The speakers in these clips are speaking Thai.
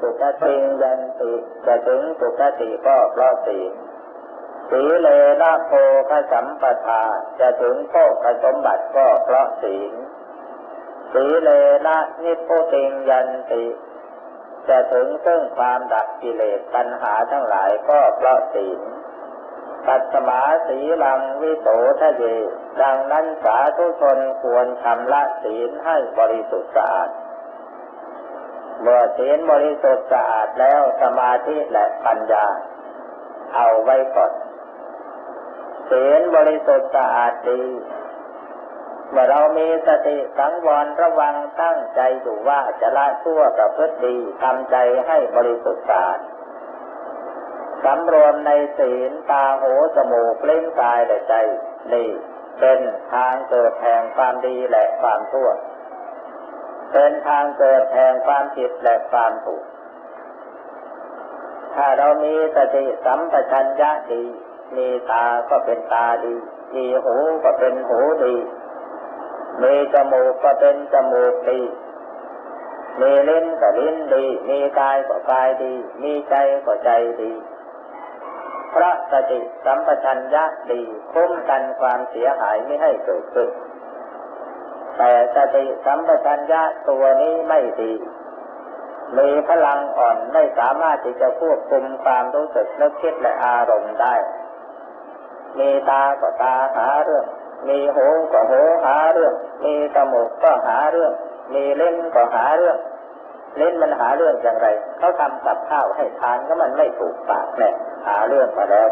สุขติงยันติจะถึงสุขติก็เพราะศีลสีเลนะโพคสัมปทาจะถึงโภคสมบัติก็เพราะศีลสีเลนะนิพุติงยันติ จะถึงซึ่งความดับกิเลสปัญหาทั้งหลายก็เพราะศีลตัดสมาสีลังวิโสทะเย ดังนั้นสาธุชนควรชำระศีลให้บริสุทธิ์สะอาด เมื่อศีลบริสุทธิ์สะอาดแล้วสมาธิและปัญญา เอาไว้ก่อนศีลบริสุทธิ์สะอาดดีเมื่อเรามีสติสังวรระวังตั้งใจอยู่ว่าจะละชั่วประพฤติดีทำใจให้บริสุทธิ์สะอาดสำรวมในศีลตาหูจมูกเล่นกายและใจนี่เป็นทางเกิดแห่งความดีและความชั่ว เป็นทางเกิดแห่งความผิดและความถูก ถ้าเรามีสติสัมปชัญญะดี มีตาก็เป็นตาดี มีหูก็เป็นหูดี มีจมูกก็เป็นจมูกดี มีลิ้นก็ลิ้นดี มีกายก็กายดี มีใจก็ใจดีพระสติสัมปชัญญะดีคุ้มกันความเสียหายไม่ให้เกิดขึ้น แต่สติสัมปชัญญะตัวนี้ไม่ดี มีพลังอ่อนไม่สามารถที่จะควบคุมความรู้สึกนึกคิดและอารมณ์ได้ มีตาก็ตาหาเรื่อง มีหูก็หูหาเรื่อง มีจมูกก็หาเรื่อง มีเล่นก็หาเรื่อง เล่นมันหาเรื่องอย่างไร เขาทำกับข้าวให้ทานก็มันไม่ถูกปากแน่หาเรื่องมาแล้ว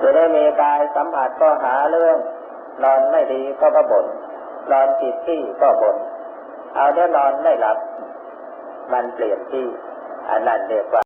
จะได้มีกายสัมผัสก็หาเรื่อง นอนไม่ดีก็มาบ่นนอนผิดที่ก็บ่นเอาเดี๋ยวนอนไม่หลับ มันเปลี่ยนที่อันนั้นเรียกว่า